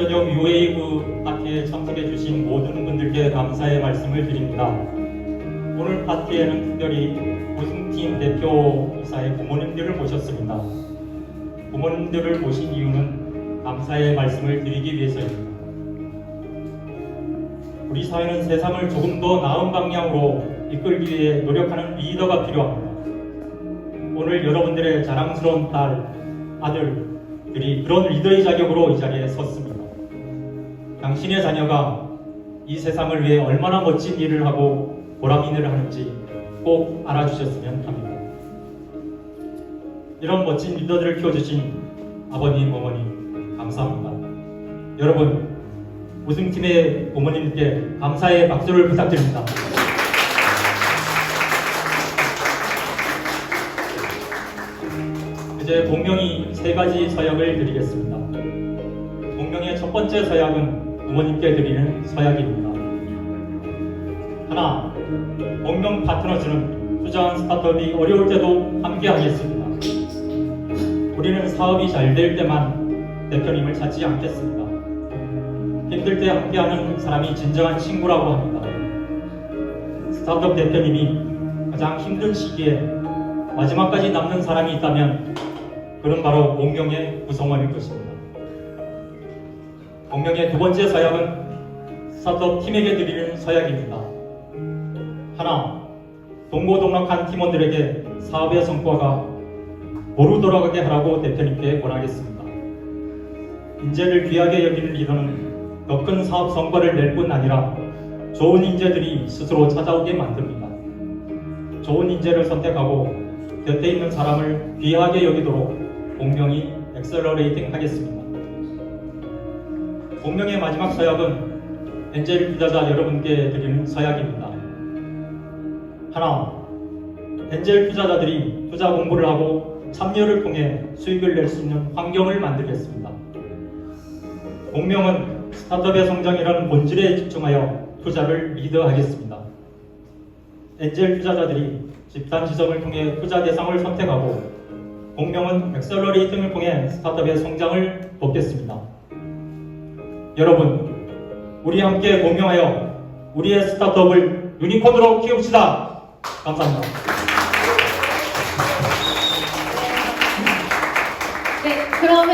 저녁 UAV 파티에 참석해 주신 모든 분들께 감사의 말씀을 드립니다. 오늘 파티에는 특별히 우승팀 대표이사의 부모님들을 모셨습니다. 부모님들을 모신 이유는 감사의 말씀을 드리기 위해서입니다. 우리 사회는 세상을 조금 더 나은 방향으로 이끌기 위해 노력하는 리더가 필요합니다. 오늘 여러분들의 자랑스러운 딸, 아들들이 그런 리더의 자격으로 이 자리에 섰습니다. 당신의 자녀가 이 세상을 위해 얼마나 멋진 일을 하고 보람 일을 하는지 꼭 알아주셨으면 합니다. 이런 멋진 리더들을 키워주신 아버님, 어머님, 감사합니다. 여러분, 우승팀의 부모님께 감사의 박수를 부탁드립니다. 이제 공명이 세 가지 서약을 드리겠습니다. 공명의 첫 번째 서약은 부모님께 드리는 서약입니다. 하나, 공명 파트너즈는 투자한 스타트업이 어려울 때도 함께하겠습니다. 우리는 사업이 잘 될 때만 대표님을 찾지 않겠습니다. 힘들 때 함께하는 사람이 진정한 친구라고 합니다. 스타트업 대표님이 가장 힘든 시기에 마지막까지 남는 사람이 있다면 그는 바로 공명의 구성원일 것입니다. 공명의 두 번째 서약은 스타트업 팀에게 드리는 서약입니다. 하나, 동고동락한 팀원들에게 사업의 성과가 고루 돌아가게 하라고 대표님께 권하겠습니다. 인재를 귀하게 여기는 리더는 더 큰 사업 성과를 낼 뿐 아니라 좋은 인재들이 스스로 찾아오게 만듭니다. 좋은 인재를 선택하고 곁에 있는 사람을 귀하게 여기도록 공명이 엑셀러레이팅 하겠습니다. 공명의 마지막 서약은 엔젤 투자자 여러분께 드리는 서약입니다. 하나, 엔젤 투자자들이 투자 공부를 하고 참여를 통해 수익을 낼 수 있는 환경을 만들겠습니다. 공명은 스타트업의 성장이라는 본질에 집중하여 투자를 리드하겠습니다. 엔젤 투자자들이 집단 지성을 통해 투자 대상을 선택하고 공명은 엑셀러레이팅을 통해 스타트업의 성장을 돕겠습니다. 여러분, 우리 함께 공명하여 우리의 스타트업을 유니콘으로 키웁시다. 감사합니다. 네, 그러면